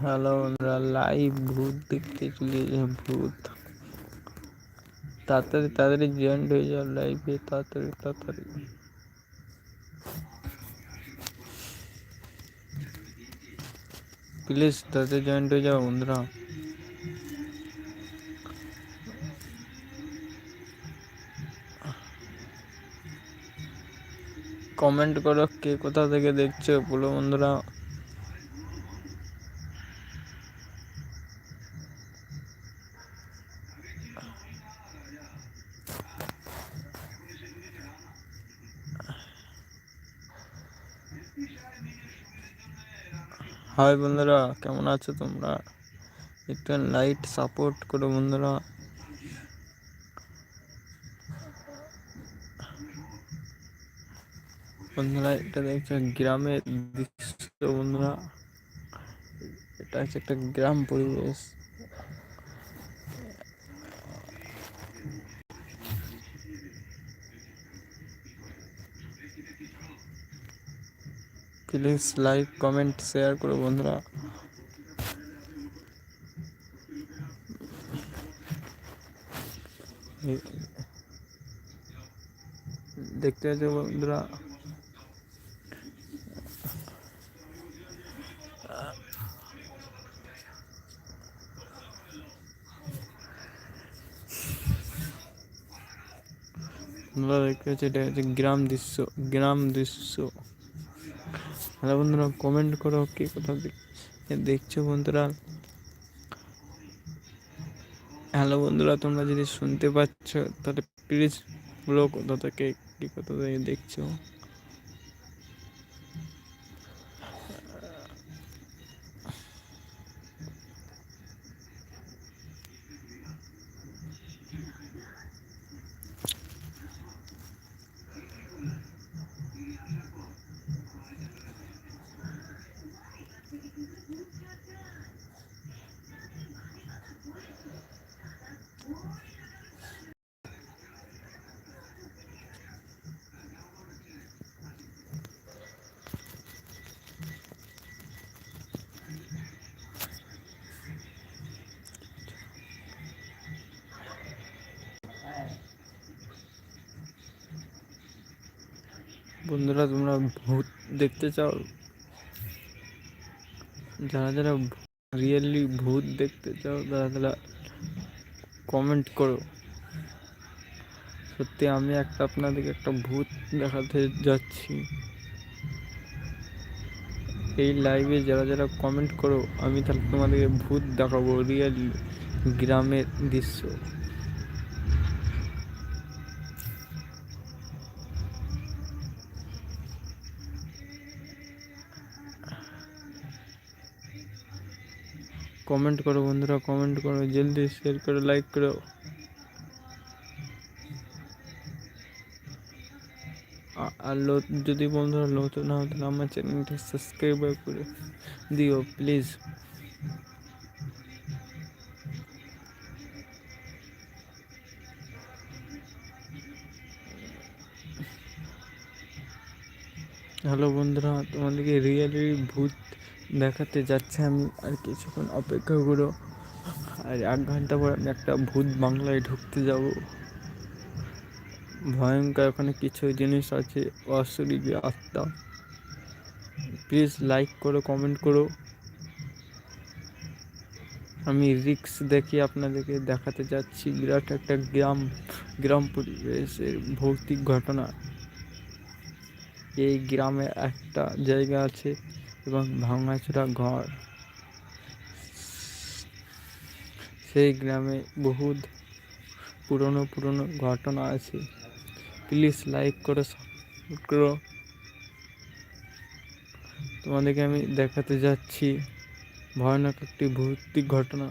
Hello বন্ধুরা live ভূত দেখতে চলে ভূত। তাড়াতাড়ি তাড়াতাড়ি জয়েন্ট হয়ে যাও লাইভে তাড়াতাড়ি তাড়াতাড়ি। প্লিজ তাড়াতাড়ি জয়েন্ট হয়ে যাও বন্ধুরা। কমেন্ট করো কে কোথা থেকে দেখছ, বলো বন্ধুরা। হাই বন্ধুরা, কেমন আছো তোমরা? একটু লাইট সাপোর্ট করো বন্ধুরা। বন্ধুরা, এটা দেখছ গ্রামের দৃশ্য বন্ধুরা। এটা হচ্ছে একটা গ্রাম পরিবেশ। প্লিজ লাইক, কমেন্ট, শেয়ার করো বন্ধুরা। দেখতে পাচ্ছ বন্ধুরা? দেখতে পাচ্ছ এটা হচ্ছে গ্রাম দৃশ্য গ্রাম দৃশ্য। হ্যালো বন্ধুরা কমেন্ট করো কে কোথাও দেখছ বন্ধুরা? হ্যালো বন্ধুরা, তোমরা যদি শুনতে পাচ্ছ, তাহলে প্লিজ বলো কোথা থেকে কী কোথা থেকে দেখছ? বন্ধুরা, তোমরা ভূত দেখতে চাও? যারা যারা রিয়েলি ভূত দেখতে চাও, তারা তারা কমেন্ট করো। সত্যি, আমি একটা আপনাদেরকে একটা ভূত দেখাতে যাচ্ছি। এই লাইভে যারা যারা কমেন্ট করো, আমি তাহলে তোমাদেরকে ভূত দেখাবো রিয়েল গ্রামের দৃশ্য। কমেন্ট করো বন্ধুরা কমেন্ট করো জলদি শেয়ার করো লাইক করো আর যদি বন্ধুরা নতুন হও তাহলে আমার চ্যানেলটা সাবস্ক্রাইব করে দিও প্লিজ হ্যালো বন্ধুরা তোমাদেরকে রিয়েলি ভূত দেখাতে যাচ্ছে আমি আর কিছুক্ষণ অপেক্ষা করো। আর এক ঘণ্টা পর আমি একটা ভূত বাংলায় ঢুকতে যাব। ভয়ঙ্কর ওখানে কিছু জিনিস আছে, অশরীরী আত্মা। প্লিজ লাইক করো কমেন্ট করো। আমি রিক্স দেখি আপনাদেরকে দেখাতে যাচ্ছি। বিরাট একটা গ্রাম গ্রাম পরিবেশের ভৌতিক ঘটনা। এই গ্রামে একটা জায়গা আছে। এবং ভাঙাচোরা ঘর। সেই গ্রামে বহুত পুরনো পুরনো ঘটনা আছে। প্লিজ লাইক করো করো। তোমাদেরকে আমি দেখাতে যাচ্ছি ভয়ানক একটি ভৌতিক ঘটনা।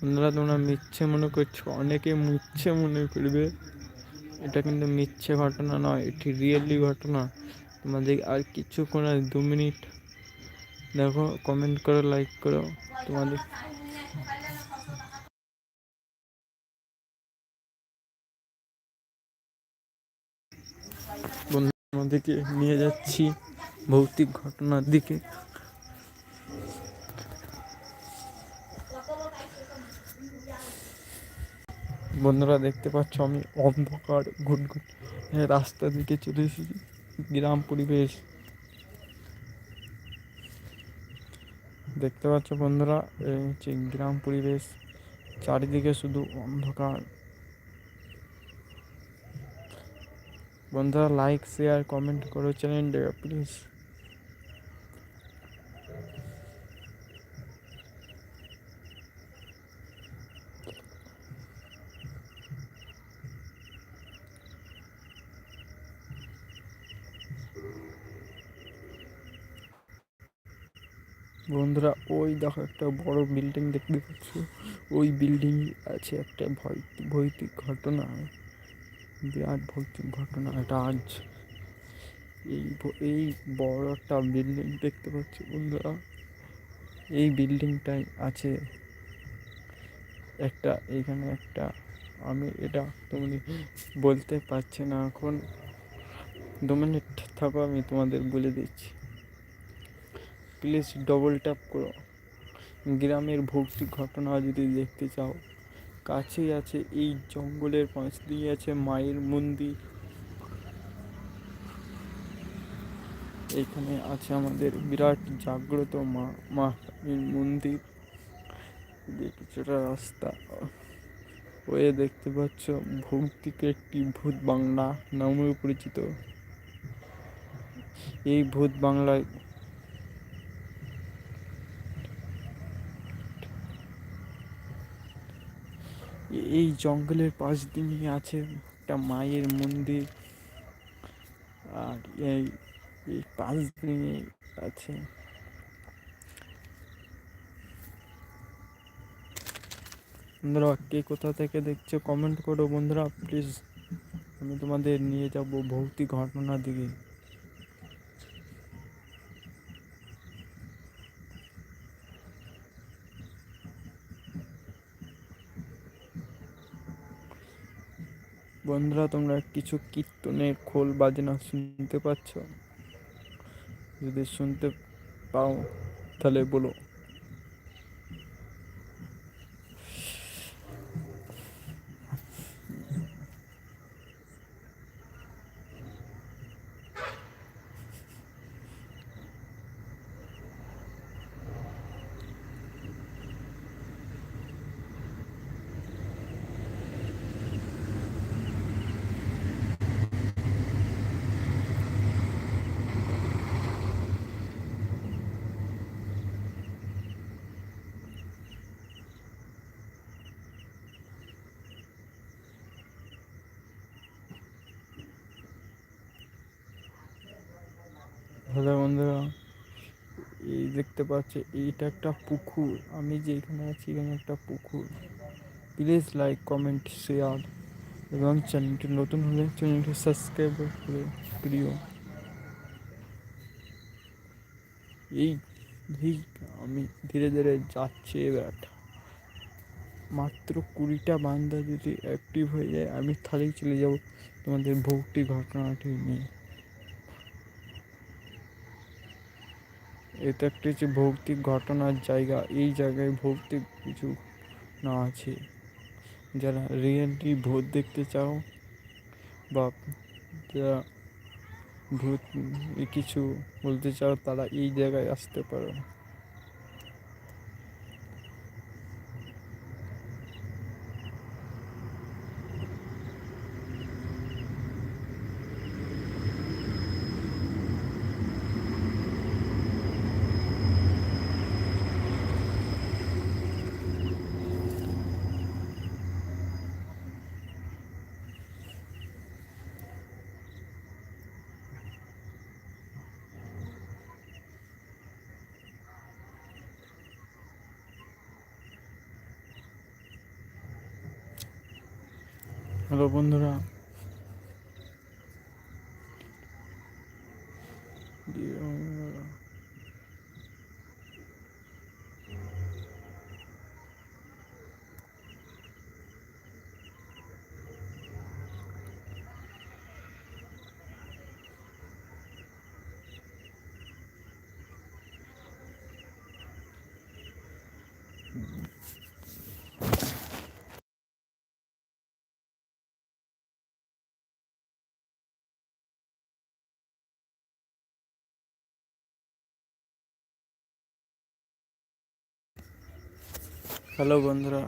বন্ধুরা, তোমরা মিথ্যে মনে করছ, অনেকে মিথ্যে মনে করবে। এটা কিন্তু মিথ্যে ঘটনা নয়, এটি রিয়েলি ঘটনা। তোমাদের আর কিছুক্ষণ আর দু মিনিট। দেখো কমেন্ট করো লাইক করো। তোমাদের বন্ধু আমাদেরকে নিয়ে যাচ্ছি ভৌতিক ঘটনার দিকে। বন্ধুরা দেখতে পাচ্ছ আমি অন্ধকার ঘুটঘুট রাস্তা দিকে চলে এসেছি, গ্রাম পরিবেশ। দেখতে পাচ্ছ বন্ধুরা, এই হচ্ছে গ্রাম পরিবেশ, চারিদিকে শুধু অন্ধকার। বন্ধুরা লাইক শেয়ার কমেন্ট করো চ্যানেলটা প্লিজ বন্ধুরা, ওই দেখো একটা বড় বিল্ডিং দেখতে পাচ্ছ। ওই বিল্ডিং আছে একটা ভৌতিক ঘটনা। বিরাট ভৌতিক ঘটনা। এটা আজ এই এই বড় একটা বিল্ডিং দেখতে পাচ্ছি বন্ধুরা। এই বিল্ডিংটাই আছে একটা, এখানে একটা, আমি এটা তুমি বলতে পারছি না। এখন দু মিনিট থাকো, আমি তোমাদের বলে দিচ্ছি। প্লিজ ডবল ট্যাপ করো। গ্রামের ভৌতিক ঘটনা যদি দেখতে চাও, কাছেই আছে এই জঙ্গলের পাশ দিয়ে আছে মায়ের মন্দির। এখানে আছে আমাদের বিরাট জাগ্রত মা মা কালীর মন্দির কিছুটা রাস্তা ওয়ে দেখতে পাচ্ছ, ভৌতিক একটি ভূত বাংলা নামেও পরিচিত। এই ভূত বাংলায় এই জঙ্গলের পাশ দিয়ে আছে একটা মায়ের মন্দির। আর এই এই পাশ দিয়ে আছে। বন্ধুরা, কে কোথা থেকে দেখছ কমেন্ট করো। বন্ধুরা প্লিজ আমি তোমাদের নিয়ে যাব ভৌতিক ঘটনার দিকে। বন্ধুরা তোমরা কিছু কীর্তনের খোল বাজনা শুনতে পাচ্ছ? যদি শুনতে পাও তাহলে বলো। হ্যালো বন্ধুরা, এই দেখতে পাচ্ছ, এইটা একটা পুকুর। আমি যে এখানে আছি, এখানে একটা পুকুর। প্লিজ লাইক কমেন্ট শেয়ার এবং চ্যানেলটি নতুন হলে চ্যানেলটি সাবস্ক্রাইব করে প্রিয় এই আমি ধীরে ধীরে যাচ্ছি এবার। মাত্র কুড়িটা বান্দা যদি অ্যাক্টিভ হয়ে যায়, আমি তাহলেই চলে যাব। তোমাদের ভৌতিক ঘটনাটি নিয়ে। এটা একটা হচ্ছে ভৌতিক ঘটনার জায়গা, এই জায়গায় ভৌতিক কিছু না আছে। যারা রিয়েলি ভূত দেখতে চাও বা যারা ভূত কিছু বলতে চাও, তারা এই জায়গায় আসতে পারো। বন্ধুরা Mm-hmm. হ্যালো বন্ধুরা।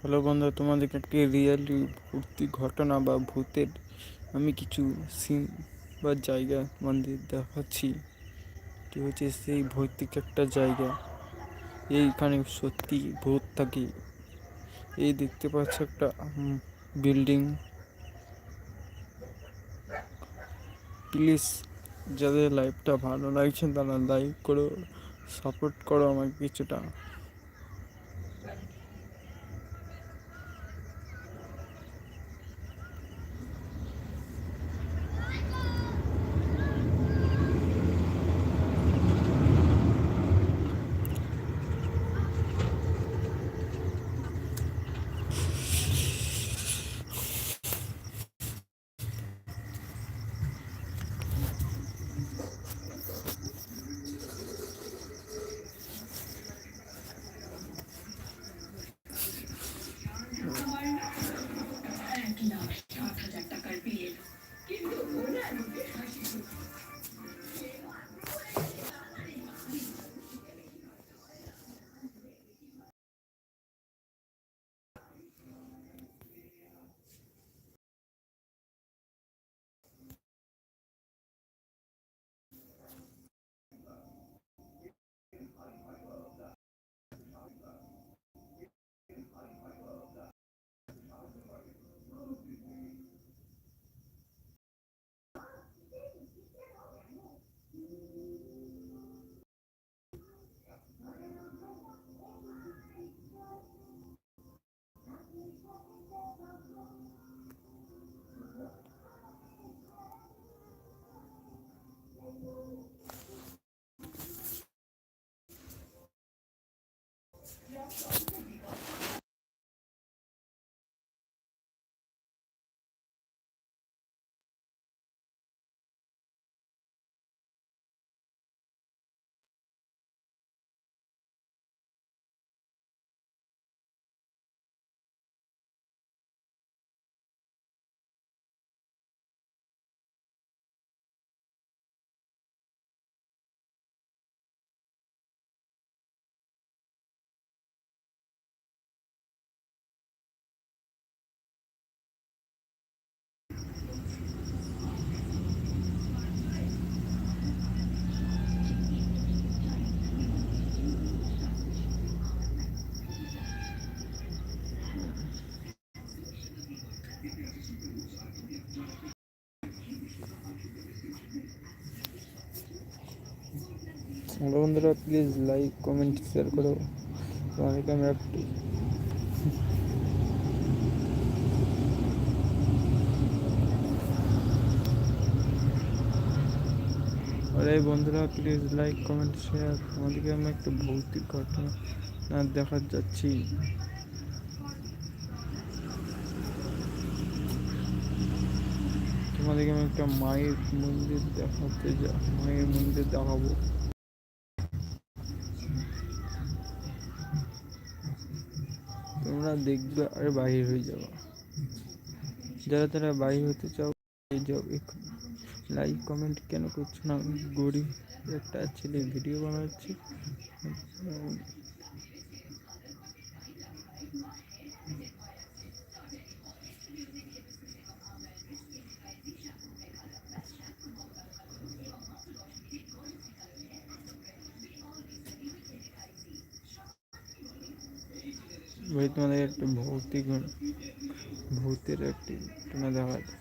হ্যালো বন্ধুরা তোমাদেরকে একটি রিয়েলি ভর্তি ঘটনা বা ভূতের আমি কিছু সিন বা জায়গা মন্দির দেখাচ্ছি। এটি হচ্ছে সেই ভৌতিক একটা জায়গা। এইখানে সত্যি ভূত থাকে। এই দেখতে পাচ্ছ একটা বিল্ডিং প্লিজ যাদের লাইভটা ভালো লাগছে তারা লাইক করো সাপোর্ট করো আমাকে কিছুটা। বন্ধুরা প্লিজ লাইক কমেন্ট শেয়ার করো। তোমাদেরকে একটি আরে বন্ধুরা প্লিজ লাইক কমেন্ট শেয়ার তোমাদেরকে আমি একটা ভৌতিক ঘটনা দেখা যাচ্ছি। তোমাদেরকে আমি একটা মায়ের মন্দির দেখাতে যা মায়ের মন্দির দেখাবো। তোমরা দেখবে আর বাহির হয়ে যাব। যারা তারা বাহির হতে চাও, এই যাও লাইক কমেন্ট কেন করছ না? গরিব একটা ছেলে ভিডিও বানাচ্ছে। ভাই তোমাদের একটা ভৌতিক ভূতের একটি ঘটনা দেখা আগে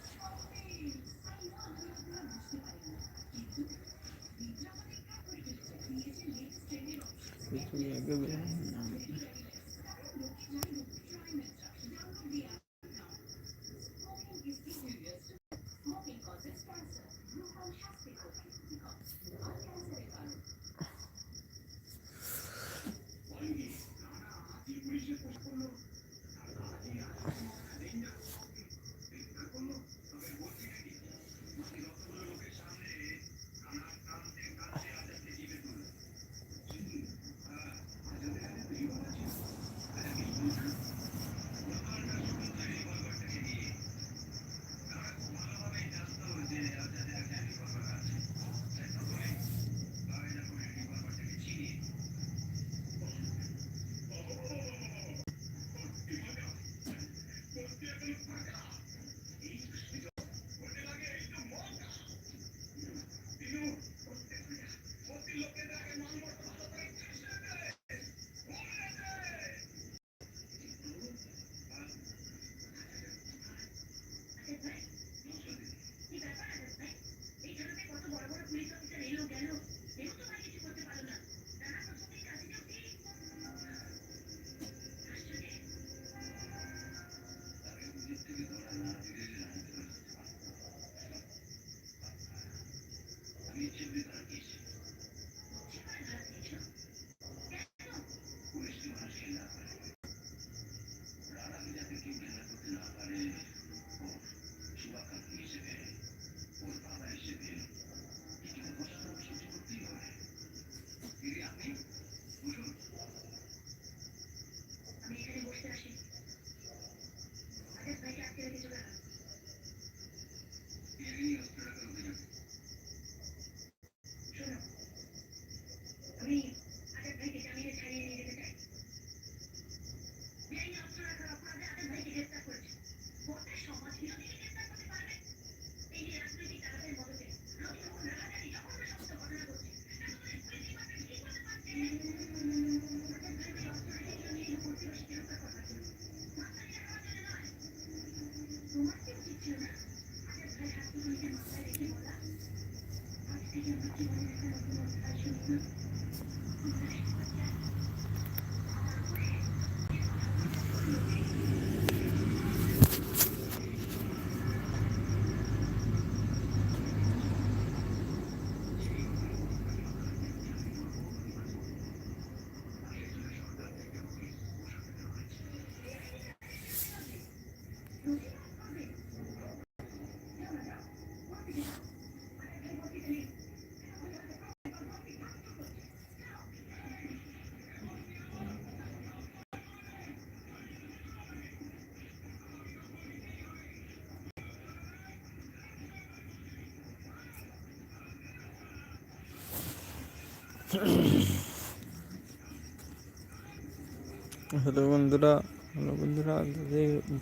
হ্যালো বন্ধুরা হ্যালো বন্ধুরা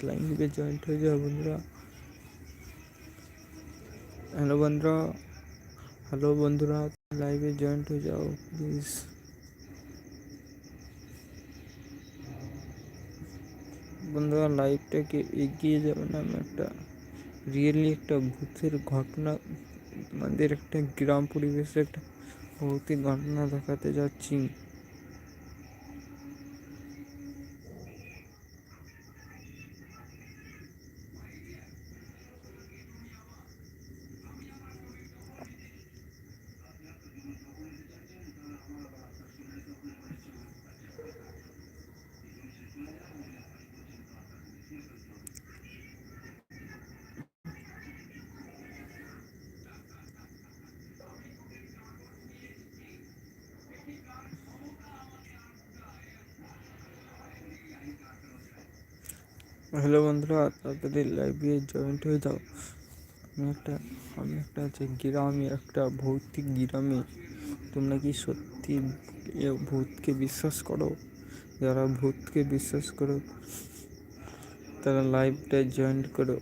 লাইভে জয়েন্ট হয়ে যাও বন্ধুরা হ্যালো বন্ধুরা হ্যালো বন্ধুরা লাইভে জয়েন্ট হয়ে যাও প্লিজ বন্ধুরা লাইভটাকে এগিয়ে যাবে না আমি একটা রিয়েলি একটা ভূতের ঘটনা আমাদের একটা গ্রাম পরিবেশে একটা ভৌতিক ঘটনা দেখাতে যাচ্ছি। হ্যালো বন্ধুরা তাড়াতাড়ি লাইভে জয়েন্ট হয়ে যাও। আমি একটা আমি একটা আছে গ্রামে, একটা ভৌতিক গ্রামে, তোমরা কি সত্যি এ ভূতকে বিশ্বাস করো? যারা ভূতকে বিশ্বাস করো, তারা লাইভটা জয়েন্ট করো।